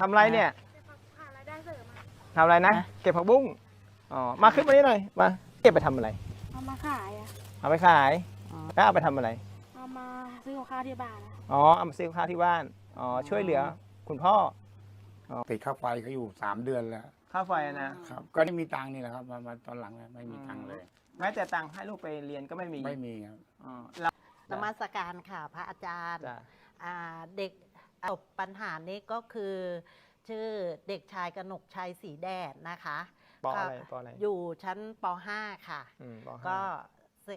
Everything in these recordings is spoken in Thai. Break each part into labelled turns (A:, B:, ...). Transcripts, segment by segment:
A: ทำอะไรเนี่ย
B: หารายได้เสริมอะ
A: ทำอะไรนะ
C: ฮะ
A: เก็บผักบุ้ง อ๋อ มาขึ้นมานี่หน่อย มา เก็บไปทำอะไร
B: เอามาขายอะ
A: เอาไปขายแล้วเอาไปทำอะไร
B: เอามาซื้อกับข้าวที่บ้านอะ
A: อ๋อ เอามาซื้อข้าวที่บ้าน อ๋อ ช่วยเหลือ คุณพ่อ
D: ติดค่าไฟเขาอยู่สามเดือนแล้ว
A: ค่าไฟนะ
D: ครับ ก็ไม่มีตังค์นี่แหละครับมามาตอนหลังเนี่ยไม่มีตังค์เลย
A: แม้แต่ตังค์ให้ลูกไปเรียนก็ไม่มี
D: ไม่มีครับ
A: อ๋อเรา
C: นมัสการค่ะพระอาจารย์
A: จ้ะ
C: อ่าเด็ก ประสบปัญหานี้ก็คือ ชื่อเด็กชายกนกชัยสีแดดนะคะ
A: ปออะไรปออะไร
C: อยู่ชั้นป .5 ค่ะ
A: อืมปห้า
C: ก็เส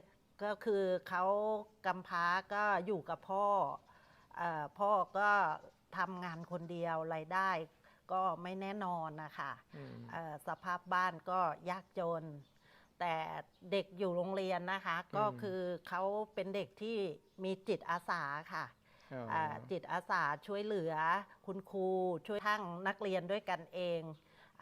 C: ก็คือเขากำพร้าก็อยู่กับพ่อเออพ่อก็ทำงานคนเดียวรายได้ก็ไม่แน่นอนนะคะ
A: อืม
C: เอ่อสภาพบ้านก็ยากจน แต่เด็กอยู่โรงเรียนนะคะ ก็คือเขาเป็นเด็กที่มีจิตอาสาค่ะ
A: อ๋อ
C: อ่า จิตอาสาช่วยเหลือ คุณครูช่วยทั้งนักเรียนด้วยกันเอง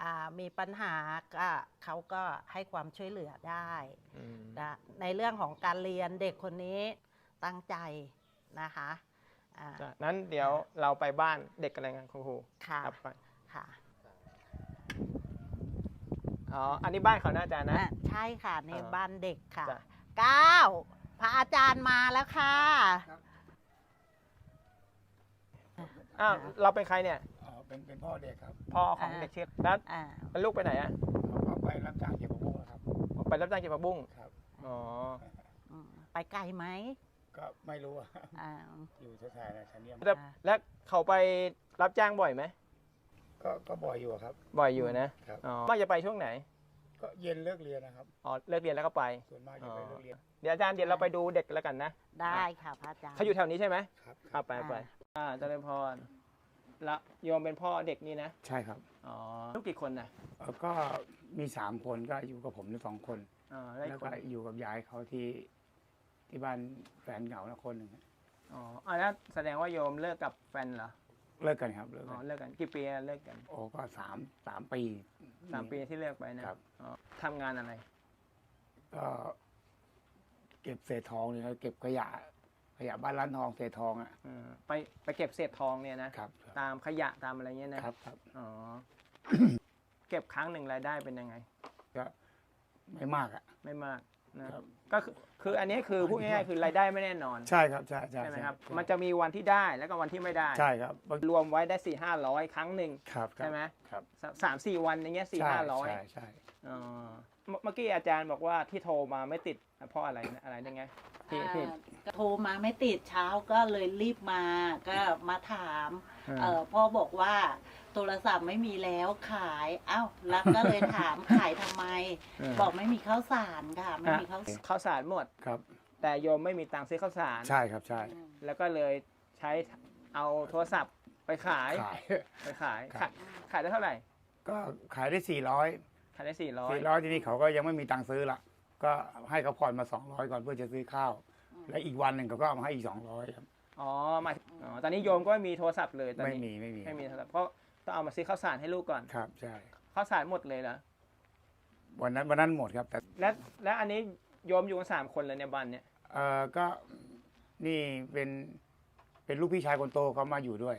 C: อามีปัญหาก็เขาก็ให้ความช่วยเหลือได้
A: อืม
C: นะในเรื่องของการเรียนเด็กคนนี้ตั้งใจนะคะอ่า
A: จ้ะนั้นเดี๋ยวเราไปบ้านเด็กกันเลยกันคุณครู
C: ค่ะ
A: ครับไป
C: ค่ะ
A: อ๋ออันนี้บ้านเขานะอาจารย์นะ
C: อะใช่ค่ะนี่
A: อ่า
C: บ้านเด็กค่ะ
A: จ้ะ
C: เก้าพระอาจารย์มาแล้วค่ะ
A: อ้าวเราเป็นใครเนี่ย
D: อ๋อเป็นเป็นพ่อเด็กครับ
A: พ่อของ
C: อ่า
A: เด็กชื่อแล้ว
C: อ่า
A: แล้วลูกไปไหนอะ
D: เขาก็ไปรับจ้างเก็บผักบุ้งแล้วครับ
A: ไปรับจ้างเก็บผักบุ้ง
D: ครับ
A: อ๋อ
C: อืมไปไกลไหม
D: ก็ไม่รู้อะ
C: อ่า
D: อยู่แถวๆในชั้นเนี้ย
A: แล้วแล้วเขาไปรับจ้างบ่อยไหม
D: ก็ก็บ่อยอยู่อะครับ
A: บ่อยอยู่นะครับ อ๋อมากจะไปช่วงไหน
D: ก็เย็นเลิกเรียนนะครับ
A: อ๋อเลิกเรียนแล้วก็ไป
D: ส่วนมากจะไปเลิกเรียน
A: เดี๋ยวอาจารย์เดี๋ยวเราไปดูเด็กแล้วกันนะ
C: ได้ค่ะพระอาจารย์
A: เขาอยู่แถวนี้ใช่ไหม
D: ครับ
A: เอาไปไป อ่า เจริญพรละโยมเป็นพ่อเด็กนี่นะ
D: ใช่ครับ
A: อ๋อ ลูกกี่คนนะ
D: เอ่อก็มีสามคนก็อยู่กับผมทั้งสองคน
A: อ๋อแล้วอี
D: แล้
A: ก
D: ว
A: ค
D: ก็
A: น
D: อยู่กับยายเขาที่ที่บ้านแฟนเก่านะคนหนึ่ง
A: อ๋ออ่าแล้วแสดงว่าโยมเลิกกับแฟนเหรอ
D: เลิกกันครับเลิก
A: อ๋
D: กั
A: อนเลิกกันกี่ปีอะเลิกกัน
D: โอ้ก็สามสามปี
A: สามปีที่เลิกไปนะครับ อ๋อทำงานอะไร
D: ก็เก็บเศษทองเนี่ยครับเก็บขยะ ขยะบ้านร้านทองเศษทองอะ
A: อืมไปไปเก็บเศษทองเนี่ยนะ
D: ครับ
A: ตามขยะตามอะไรเงี้ยนะ ครับ
D: ครับ
A: อ๋อ เก็บครั้งหนึ่งรายได้เป็นยังไง
D: ก็ไม่มากอะ
A: ไม่มากนะครับ ก็คือคืออันนี้คือพูดง่ายๆคือรายได้ไม่แน่นอน
D: ใช่ครับใช่ใช่
A: ใช่ไหมครับ
D: ใช่
A: มันจะมีวันที่ได้แล้วก็วันที่ไม่ได้
D: ใช่ครับบาง
A: รวมไว้ได้สี่ห้าร้อยครั้งหนึ่ง
D: ครับครับ
A: ใช่ไหม
D: ครับ
A: สาสามสี่วันอย่างเงี้ยสี่
D: ใช่
A: ห้าร้อย
D: ใช่ใช่
A: อ๋อเมื่อเมื่อกี้อาจารย์บอกว่าที่โทรมาไม่ติดเพราะอะไรนะอะไรยังไงที่ที่
C: อ่าก็โทรมาไม่ติดเช้าก็เลยรีบมาก็มาถาม
A: อืม
C: เออพ่อบอกว่าโทรศัพท์ไม่มีแล้วขายเอ้าแล้วก็เลยถาม ขายทำไมบอกไม่มีข้าวสารค่ะ ไม่มีข้าวสาร
A: ข้าวสารหมด
D: ครับ
A: แต่โยมไม่มีตังค์ซื้อข้าวสาร
D: ใช่ครับใช่
A: แล้วก็เลยใช้เอาโทรศัพท์ไปขาย
D: ขาย
A: ไปขาย
D: ครับ
A: ขาย ขายได้เท่าไหร่
D: ก็ขายได้สี่ร้อย
A: ขายได้สี่ร้อย
D: สี่ร้อยที่นี่เขาก็ยังไม่มีตังค์ซื้อละก็ให้เขาผ่อนมาสองร้อยก่อนเพื่อจะซื้อข้าว และอีกวันหนึ่งเขาก็เอามาให้อีกสองร้อยครับ
A: อ๋อหมายอ๋อตอนนี้โยมก็ไม่มีโทรศัพท์เลยตอน
D: ไม่
A: นี้
D: มีไม่มี
A: ไม่มีโทรศัพท์เพราะต้องเอามาซื้อข้าวสารให้ลูกก่อน
D: ครับใช่
A: ข้าวสารหมดเลยเหรอ
D: วันนั้นวันนั้นหมดครับ แต่
A: และและอันนี้โยมอยู่กันสามคนเลยในบ้านเนี่ย
D: เออก็นี่เป็นเป็นลูกพี่ชายคนโตเขามาอยู่ด้วย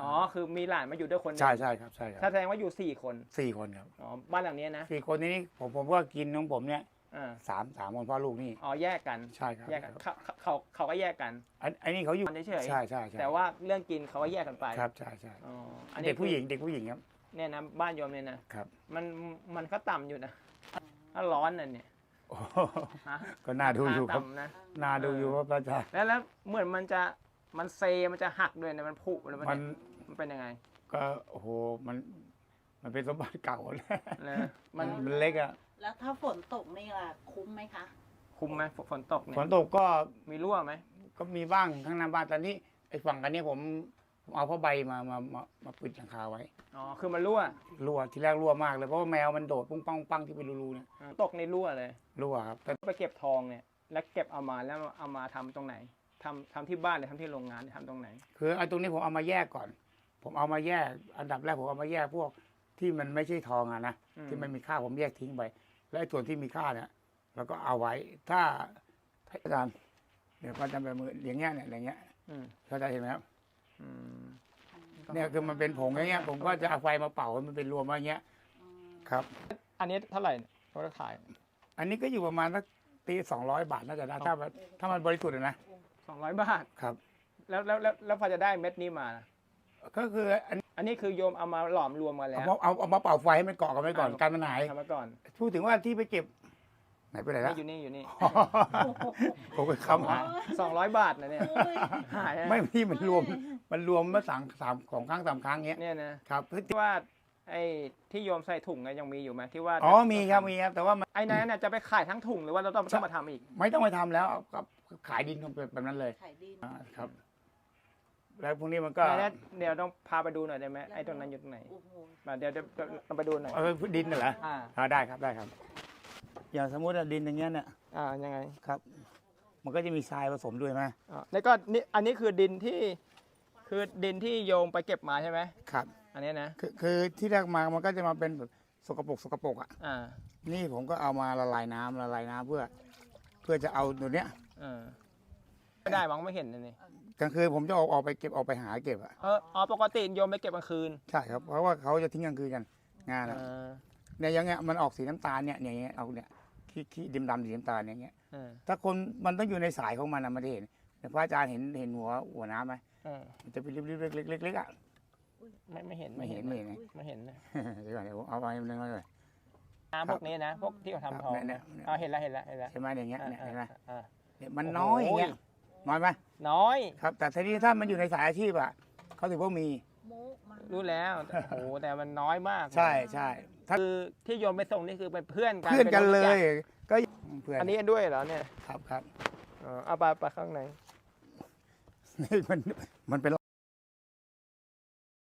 A: อ๋อคือมีหลานมาอยู่ด้วยคนหนึ่ง
D: ใช่ใช่ครับใช่ค
A: ถ้า
D: รับ
A: แสดงว่าอยู่สี่คน
D: สี่คนครับ
A: อ๋อบ้านหลังเนี้ยนะ
D: สี่คนนี้ผมผมก็กินของผมเนี่ย
A: อ่า
D: สามสามคนพ่อลูกนี่
A: อ๋อแยกกัน
D: ใช่ครับ
A: แยกกันเขาเขาเขาเขาก็แยกกัน
D: อันอันนี้เขาอยู่
A: เฉยๆ
D: ใช่ใช่ใช่
A: แต่ว่าเรื่องกินเขาก็แยกกันไป
D: ครับใช่ใช่
A: อ๋ออันนี้
D: เด็กผู้หญิงเด็กผู้หญิงครับ
A: เนี่ยนะบ้านโยมเนี่ยนะครับมันมันก็ต่ำอยู่นะถ้าร้อนน่ะเนี่ย
D: โอ้โห
A: ฮะ
D: ก็น่าดูอยู่ครับ
A: ต่ำนะ
D: น่าดูอยู่ครับอาจารย์
A: แล้วแล้วเหมือนมันจะมันเซมันจะหักด้วยนะมันผุแล้วมัน
D: มัน
A: มันเป็นยังไง
D: ก็โอ้โหมัน มันเป็นสมบัติเก่าแล้ว
A: นะมั
D: มันนมันเล็กอะ
C: แล้วถ้าฝนตกนี่ล่ะคุ้มไหมคะ
A: คุมไหมฝฝนตกเนี่ย
D: ฝนตกก็
A: มีรั่วไหม
D: ก็มีบ้างข้างหน้าบ้านตอนนี้ไอ้ฝั่งกันเนี้ยผมผมเอาผ้าใบมามามามาปิดหลังคาไว้
A: อ๋อคือมันรั่ว
D: รั่วที่แรกรั่วมากเลยเพราะว่าแมวมันโดดปุ้งปังปังที่เป็นรูๆเนี่ย
A: ตกในรั่วเลย
D: รั่วครับแต่
A: ไปเก็บทองเนี่ย แล้วเก็บเอามาแล้วเอามาทำตรงไหนทำทำที่บ้านหรือทำที่โรงงานหรือทำตรงไหน
D: คือไอ้ตรงนี้ผมเอามาแยกก่อน ผมเอามาแยก อันดับแรกผมเอามาแยกพวกที่มันไม่ใช่ทองอะนะ
A: อืม
D: ที่มันมีค่าผมแยกทิ้งไป แล้วไอ้ส่วนที่มีค่าเนี่ยเราก็เอาไว้ถ้าถ้าอาจารย์เดี๋ยวก็จะไปมืออย่างเงี้ยเนี่ยอย่างเงี้ย
A: อืม
D: เข้าใจเห็นไหมครับ
A: อืม
D: เนี่ยคือมันเป็นผงอย่างเงี้ย ผมก็จะเอาไฟมาเป่าให้มันเป็นรวมมาอย่างเงี้ยครับ
A: อันนี้เท่าไหร่เนี่ยเขาจะขาย
D: อันนี้ก็อยู่ประมาณสักตีสองร้อยบาทน่าจะได้ถ้ามันถ้ามันบริสุทธิ์อะนะ
A: สองร้อยบาท
D: ครับ
A: แล้วแล้วแล้วแล้วพอจะได้เม็ดนี้มา
D: ก็คืออัน
A: อันนี้คือโยมเอามาหลอมรวมกันแล้ว
D: เอามาเอาเอามาเป่าไฟให้มันเกาะกันไว้ก่อน
A: อ่า
D: การมันหาย
A: ทำมาก่อน
D: พูดถึงว่าที่ไปเก็บไหนไปไหน
A: นี่
D: ละ
A: อยู่นี่อยู่นี่
D: ผมไปคำหาย
A: สองร้อยบาทนะเนี่ยหายอะ
D: ไม่พี่มันรวมมันรวมมาสามสามของครั้งสามครั้งเงี้ย
A: เนี่ยนะครับที่ว่าไอ้ที่โยมใส่ถุงเนี่ยยังมีอยู่ไหมที่ว่า
D: อ๋อมีครับมีครับแต่ว่ามัน
A: ไอ้นั้นน่ะจะไปขายทั้งถุงหรือว่าเราต้องต้องมาทำอีก
D: ไม่ต้องไปทำแล้วก็ขายดินแบบนั้นเลย
C: ไข่ดิน
D: อ่าครับ แล้วพวกนี้มันก็
A: เดี๋ยวเดี๋ยวต้องพาไปดูหน่อยได้ไหมไอ้ตรงนั้นอยู่ตรงไหน
C: โอ้โห
A: มาเดี๋ยวเดี๋ยวเดี๋ยวเราไปดูหน่อย
D: เอาไปดินน่ะเหรอ
A: อ่า
D: อ่าได้ครับได้ครับ อย่างสมมติว่าดินอย่างเงี้ยเนี่ย
A: อ่ายังไง
D: ครับ มันก็จะมีทรายผสมด้วยไหม
A: อ่าแล้วก็นี่อันนี้คือดินที่คือดินที่โยมไปเก็บมาใช่ไหม
D: ครับ
A: อันนี้นะ
D: คือคือที่แรกมามันก็จะมาเป็นแบบสกปรกสกปรกอะ
A: อ่า
D: นี่ผมก็เอามาละลายน้ำละลายน้ำเพื่อ เพื่อจะเอาตัวเนี้ย
A: อ่า ไม่ได้มั้งไม่เห็นเลยนี่
D: กลางคืนผมจะเอาออกไปเก็บออกไปหาเก็บอะ
A: เอออ๋อปกติโยมไปเก็บกลางคืน
D: ใช่ครับเพราะว่าเขาจะทิ้งกลางคืนกัน งานอะ
A: อ่า
D: เนี่ยอย่างเงี้ยมันออกสีน้ำตาลเนี่ยอย่างเงี้ยเอาเนี่ยขี้ขี้ดิมดำสีน้ำตาลอย่างเงี้ย
A: อ่า
D: ถ้าคนมันต้องอยู่ในสายของมันนะมันจะเห็นแต่พระอาจารย์เห็นเห็นหัวหัวน้ำไหม
A: อ่า
D: มันจะเป็นริบๆเล็กๆเล็กๆอะ
A: ไม่ไม่เห็น
D: ไม่เห็นไม่เห็น
A: ไม่เห็นนะ
D: เดี๋ยวก่อนเดี๋ยวผมเอาไปนึงเลย
A: น้ำพวกนี้นะพวกที่เขาทำทอง
D: เนี่ย
A: นะ
D: เนี่ย
A: อ่าเห็นแล้วเห็นแล้วเห็นแล้ว
D: ใช่ไหมอย่างเงี้ยเนี่ย
A: อ่า
D: เห็นไหม
A: อ่า
D: เนี่ยมัน
A: โอ้โห
D: น้อยอย่างเงี้ย น้อยไหม
A: น้อย
D: ครับ แต่ทีนี้ถ้ามันอยู่ในสายอาชีพอะเขาถือว่ามี
C: โมมา
A: รู้แล้วแต่โอ้โหแต่มันน้อยมาก
D: ใช่ใช่ถ้า
A: คือที่โยมไปส่งนี่คือเป็นเพื่อนกัน
D: เพื่อนกัน
A: ป็
D: เล
A: รู้จั
D: ยก็เพื่อน
A: อันนี้ด้วยเหรอเนี่ย
D: ครับครับ
A: อ๋อเอาไปไปข้างใน
D: นี่มันมันเป็น